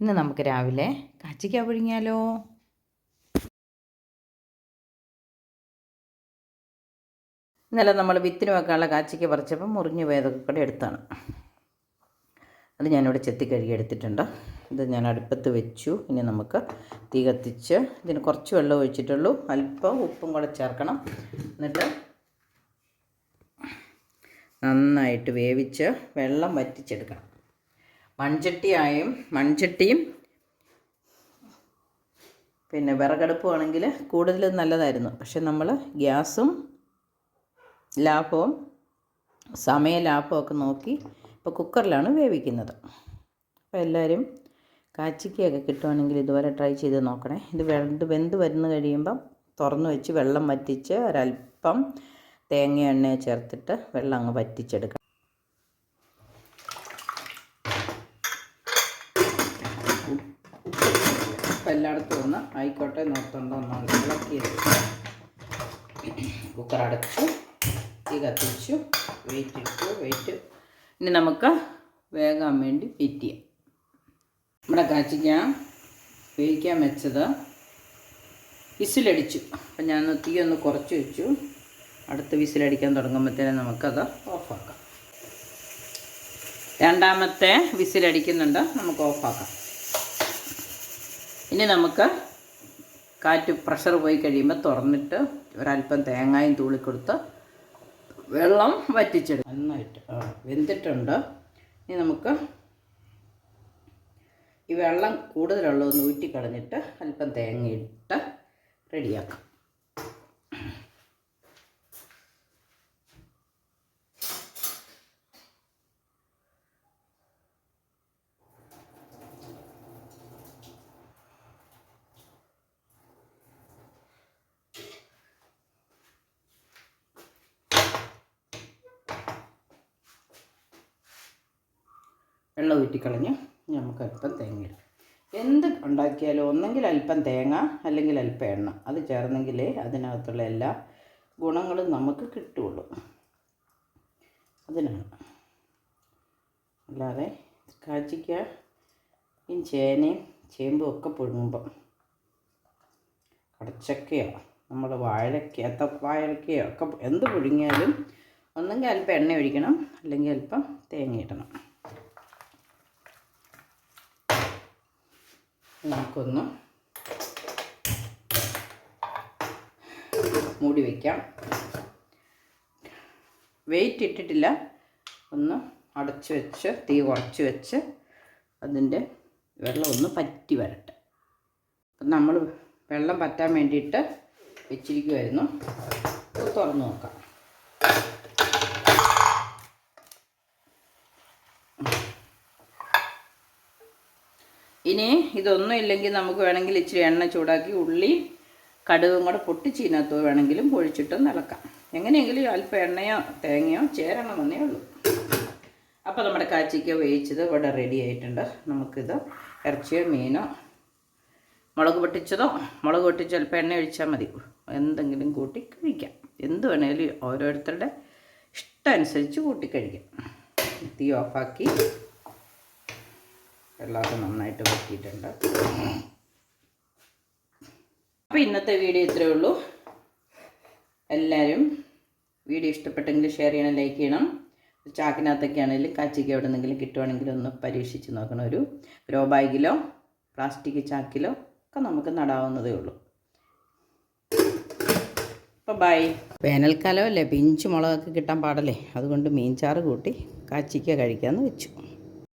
ഇന്ന് നമുക്ക് രാവിലെ കാച്ചിക്ക പുഴുങ്ങിയാലോ? ഇന്നലെ നമ്മൾ വിത്തിന് വെക്കാനുള്ള കാച്ചിക്ക പറിച്ചപ്പോൾ മുറിഞ്ഞു പോയതൊക്കെ കൂടെ എടുത്താണ്. അത് ഞാനിവിടെ ചെത്തി കഴുകി എടുത്തിട്ടുണ്ട്. ഇത് ഞാൻ അടുപ്പത്ത് വെച്ചു. ഇനി നമുക്ക് തീ കത്തിച്ച് ഇതിന് കുറച്ച് വെള്ളം ഒഴിച്ചിട്ടുള്ളൂ. അല്പം ഉപ്പും കൂടെ ചേർക്കണം. എന്നിട്ട് നന്നായിട്ട് വേവിച്ച് വെള്ളം വറ്റിച്ചെടുക്കണം. മൺചട്ടിയായും മൺചട്ടിയും പിന്നെ വിറകടുപ്പും ആണെങ്കിൽ കൂടുതൽ നല്ലതായിരുന്നു. പക്ഷെ നമ്മൾ ഗ്യാസും ലാഭവും സമയ ലാഭമൊക്കെ നോക്കി ഇപ്പോൾ കുക്കറിലാണ് വേവിക്കുന്നത്. അപ്പോൾ എല്ലാവരും കാച്ചിക്കയൊക്കെ കിട്ടുവാണെങ്കിൽ ഇതുപോലെ ട്രൈ ചെയ്ത് നോക്കണേ. ഇത് വെന്ത് വെന്ത് വരുന്ന കഴിയുമ്പം തുറന്ന് വെച്ച് വെള്ളം വറ്റിച്ച് ഒരല്പം തേങ്ങ എണ്ണ ചേർത്തിട്ട് വെള്ളം അങ്ങ് വറ്റിച്ചെടുക്കണം. എല്ലായിടത്തും ഒന്ന് ആയിക്കോട്ടെ നോർത്തുണ്ടോ ഒന്ന് ഇളക്കി കുക്കർ അടച്ചു. തീ കത്തിച്ചു. വെയിറ്റ് ഇട്ടു വെയിറ്റ് ഇനി നമുക്ക് വേഗം വേണ്ടി ഫിറ്റ് ചെയ്യാം. നമ്മുടെ കാച്ചിക്ക വേവിക്കാൻ വെച്ചത് വിസിലടിച്ചു. അപ്പം ഞാൻ തീ ഒന്ന് കുറച്ച് വെച്ചു. അടുത്ത വിസിലടിക്കാൻ തുടങ്ങുമ്പോഴത്തേനും നമുക്കത് ഓഫാക്കാം രണ്ടാമത്തെ വിസിലടിക്കുന്നുണ്ട്. നമുക്ക് ഓഫാക്കാം ഇനി നമുക്ക് കാറ്റ് പ്രഷർ പോയി കഴിയുമ്പോൾ തുറന്നിട്ട് ഒരല്പം തേങ്ങായും തൂളിക്കൊടുത്ത് വെള്ളം വറ്റിച്ചെടുക്കും. നന്നായിട്ട് വെന്തിട്ടുണ്ട്. ഇനി നമുക്ക് ഈ വെള്ളം കൂടുതലുള്ളതൊന്ന് ഊറ്റിക്കളഞ്ഞിട്ട് അല്പം തേങ്ങയിട്ട് റെഡിയാക്കാം വെള്ളം ഊറ്റിക്കളഞ്ഞ് നമുക്ക് അല്പം തേങ്ങ ഇടാം എന്ത് ഉണ്ടാക്കിയാലും ഒന്നെങ്കിൽ അല്പം തേങ്ങ അല്ലെങ്കിൽ അല്പം എണ്ണ. അത് ചേർന്നെങ്കിലേ അതിനകത്തുള്ള എല്ലാ ഗുണങ്ങളും നമുക്ക് കിട്ടുള്ളൂ. അതിനാണ്. അല്ലാതെ കാച്ചിക്കയും ചേനയും ചേമ്പും ഒക്കെ പുഴുങ്ങുമ്പം കടച്ചക്കയോ നമ്മൾ വാഴയ്ക്ക വാഴയ്ക്കയോ ഒക്കെ എന്ത് പുഴുങ്ങിയാലും ഒന്നെങ്കിൽ അല്പം എണ്ണ ഒഴിക്കണം അല്ലെങ്കിൽ അല്പം തേങ്ങ ഇടണം. നമുക്കൊന്ന് മൂടി വയ്ക്കാം വെയിറ്റ് ഇട്ടിട്ടില്ല. ഒന്ന് അടച്ചു വെച്ച് തീ കുറച്ച് വെച്ച് അതിന്റെ വെള്ളം ഒന്ന് പറ്റി വരട്ടെ. അപ്പം നമ്മൾ വെള്ളം പറ്റാൻ വേണ്ടിയിട്ട് വെച്ചിരിക്കുമായിരുന്നു തുറന്ന് നോക്കാം. ഇനി ഇതൊന്നും ഇല്ലെങ്കിൽ നമുക്ക് വേണമെങ്കിൽ ഇച്ചിരി എണ്ണ ചൂടാക്കി ഉള്ളി കടുകും കൂടെ പൊട്ടിച്ച് വേണമെങ്കിലും പൊഴിച്ചിട്ടും നിളക്കാം എങ്ങനെയെങ്കിലും അല്പം എണ്ണയോ തേങ്ങയോ ചേരണമെന്നേ ഉള്ളൂ. അപ്പോൾ നമ്മുടെ കാച്ചിക്ക വേവിച്ചത് ഇവിടെ റെഡി ആയിട്ടുണ്ട്. നമുക്കിത് ഇറച്ചിയോ മീനോ മുളക് പൊട്ടിച്ചതോ മുളക് പൊട്ടിച്ച് അല്പം എണ്ണ ഒഴിച്ചാൽ മതി. എന്തെങ്കിലും കൂട്ടി കഴിക്കാം. എന്ത് വേണമെങ്കിലും ഓരോരുത്തരുടെ ഇഷ്ടം അനുസരിച്ച് കൂട്ടി കഴിക്കാം. തീ ഓഫാക്കി വെള്ളമൊക്കെ നന്നായിട്ട് വറ്റിയിട്ടുണ്ട് അപ്പോൾ ഇന്നത്തെ വീഡിയോ ഇത്രയേ ഉള്ളൂ. എല്ലാവരും വീഡിയോ ഇഷ്ടപ്പെട്ടെങ്കിൽ ഷെയർ ചെയ്യണം ലൈക്ക് ചെയ്യണം. ചാക്കിനകത്തൊക്കെ ആണെങ്കിലും കാച്ചിക്ക് എവിടെ നിന്നെങ്കിലും കിട്ടുവാണെങ്കിൽ ഒന്ന് പരീക്ഷിച്ച് നോക്കണം ഒരു ഗ്രോ ബാഗിലോ പ്ലാസ്റ്റിക് ചാക്കിലോ ഒക്കെ നമുക്ക് നടാവുന്നതേ ഉള്ളൂ. അപ്പോൾ ബൈ വേനൽക്കാലമല്ലേ? പിഞ്ച് മുളകൊക്കെ കിട്ടാൻ പാടല്ലേ? അതുകൊണ്ട് മീൻചാറ് കൂട്ടി കാച്ചിക്ക കഴിക്കാമെന്ന് വെച്ചു.